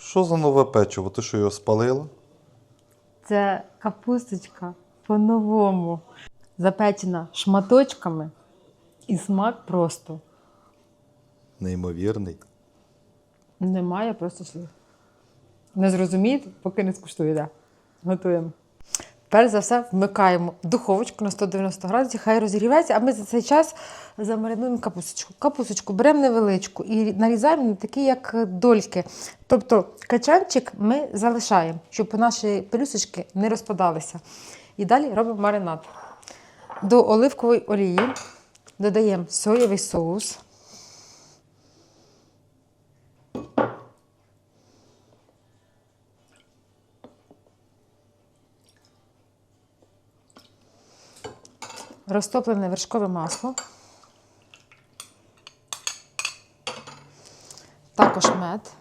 Що за нове печиво? Ти що його спалила? Це капусточка по-новому. Запечена шматочками. І смак просто Неймовірний. немає, просто слів. Не зрозумієте, поки не скуштуєте. Готуємо. Перш за все, вмикаємо духовочку на 190 градусів, хай розігрівається, а ми за цей час замаринуємо капусточку. Капусточку беремо невеличку і нарізаємо на такі, як дольки. Тобто качанчик ми залишаємо, щоб наші пелюсочки не розпадалися. І далі робимо маринад. До оливкової олії додаємо соєвий соус. Розтоплене вершкове масло, також мед.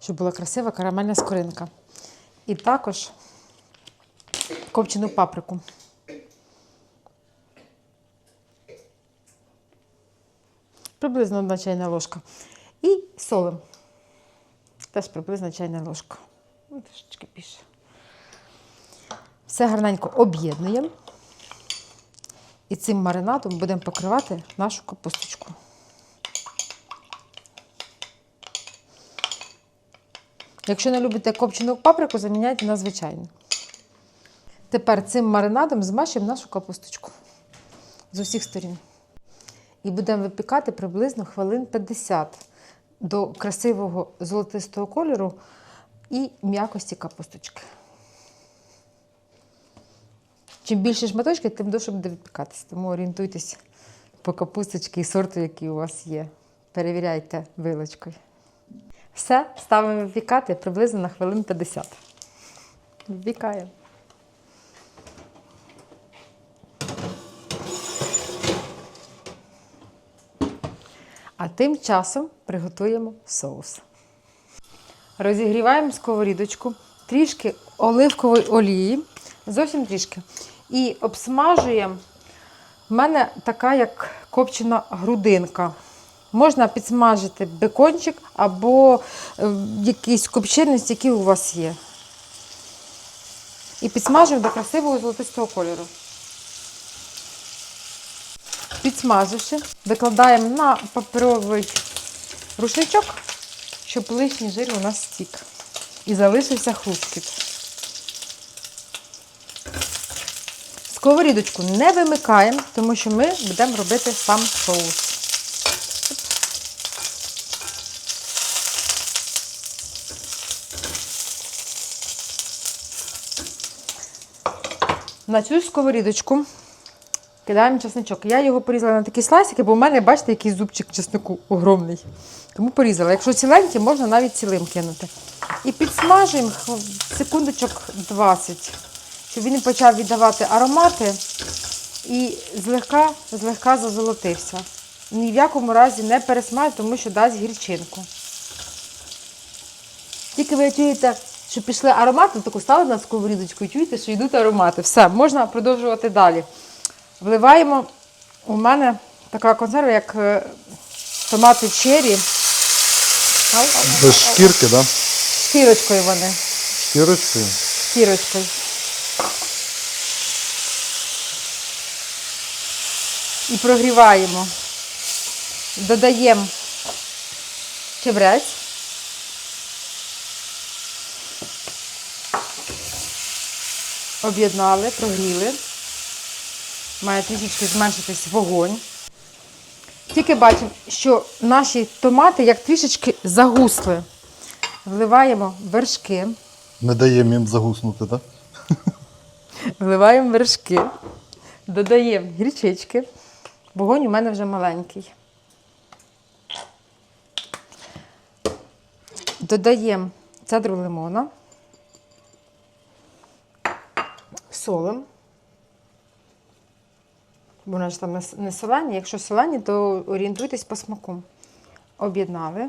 Щоб була красива карамельна скоринка. І також копчену паприку. Приблизно одна чайна ложка. І солим. Теж приблизно чайна ложка. Ну, Трошечки більше. Все гарненько об'єднуємо. І цим маринадом будемо покривати нашу капусточку. Якщо не любите копчену паприку, заміняйте на звичайну. Тепер цим маринадом змащуємо нашу капусточку з усіх сторін. І будемо випікати приблизно хвилин 50 до красивого золотистого кольору і м'якості капусточки. Чим більше шматочки, тим довше буде випікатися. Тому орієнтуйтесь по капусточці і сорту, який у вас є. Перевіряйте вилочкою. Все, ставимо випікати приблизно на хвилин 50. Випікаємо. А тим часом приготуємо соус. Розігріваємо сковорідочку, трішки оливкової олії, зовсім трішки. І обсмажуємо. У мене така, як копчена грудинка. Можна підсмажити бекончик або е, якийсь копченість, який у вас є. І підсмажуємо до красивого золотистого кольору. Підсмаживши, викладаємо на паперовий рушничок, щоб лишній жир у нас стік. І залишився хрусткіт. Сковорідочку не вимикаємо, тому що ми будемо робити сам соус. На цю сковорідочку кидаємо чесничок. Я його порізала на такі слайсики, бо в мене, бачите, який зубчик чеснику огромний. Тому порізала. Якщо ціленькі, можна навіть цілим кинути. І підсмажуємо секундочок 20, щоб він почав віддавати аромати і злегка, злегка зазолотився. Ні в якому разі не пересмажуйте, тому що дасть гірчинку. Тільки ви чуєте, що пішли аромати, таку стали на сковорідочку і чуєте, що йдуть аромати. Все, можна продовжувати далі. Вливаємо у мене така консерва, як е, томати чері. Без шкірки, так? Да? Шкірочкою вони. Шкірочкою. Шкірочкою. І прогріваємо. Додаємо чебрець. Об'єднали, прогріли. Має трішечки зменшитись вогонь. Тільки бачимо, що наші томати як трішечки загусли. Вливаємо вершки. Не даємо їм загуснути, так? Вливаємо вершки, додаємо гірчички. Вогонь у мене вже маленький. Додаємо цедру лимона, солим. Бо вони ж там не солені. Якщо солені, то орієнтуйтесь по смаку. Об'єднали.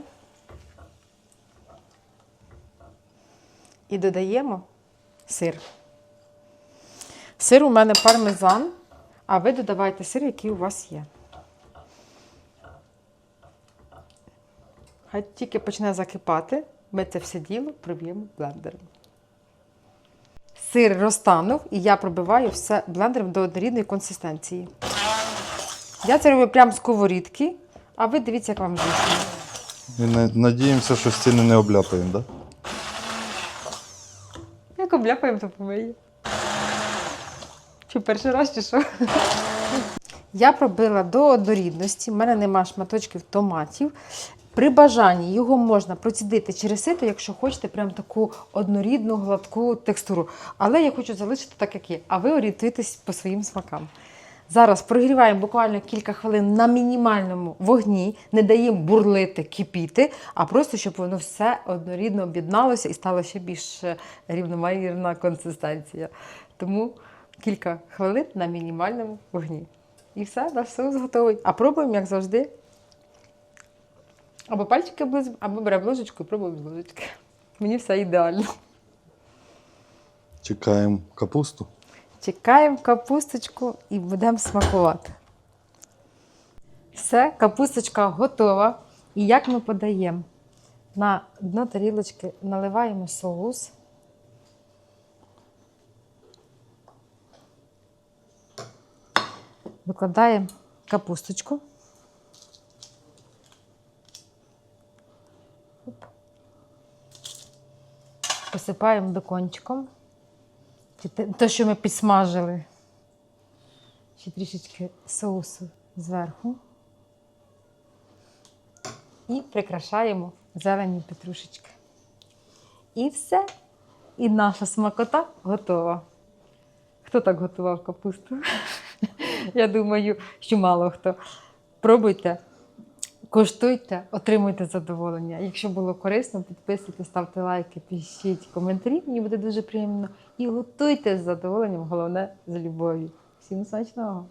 І додаємо сир. Сир у мене пармезан, А ви додавайте сир, який у вас є. Хай тільки почне закипати, ми це все діло проб'ємо блендером. Сир розтанув, і я пробиваю все блендером до однорідної консистенції. Я це роблю прямо з сковорідки, а ви дивіться, як вам зручно. Надіємося, що стіни не обляпаємо, так? Да? Як обляпаємо, то помиє. Чи перший раз, чи що? Я пробила до однорідності, в мене нема шматочків томатів. При бажанні його можна процідити через сито, якщо хочете прям таку однорідну гладку текстуру. Але я хочу залишити так, як є. А ви орієнтуйтесь по своїм смакам. Зараз прогріваємо буквально кілька хвилин на мінімальному вогні, не даємо бурлити, кипіти, а просто щоб воно все однорідно об'єдналося і стало ще більш рівномірна консистенція. Тому кілька хвилин на мінімальному вогні. І все, наш соус готовий. А пробуємо, як завжди. Або пальчики облизуємо, або беремо ложечку і пробуємо з ложечки. Мені все ідеально. Чекаємо капусту. Чекаємо капусточку і будемо смакувати. Все, капусточка готова. І як ми подаємо? На дно тарілочки наливаємо соус. Викладаємо капусточку. Оп. Посипаємо бекончиком. Чи те- Те, що ми підсмажили. Ще трішечки соусу зверху. І прикрашаємо зелені петрушечки. І все. І наша смакота готова. Хто так готував капусту? Я думаю, що мало хто. Пробуйте, коштуйте, отримуйте задоволення. Якщо було корисно, підписуйте, ставте лайки, пишіть коментарі, мені буде дуже приємно. І готуйте з задоволенням, головне з любов'ю. Всім смачного!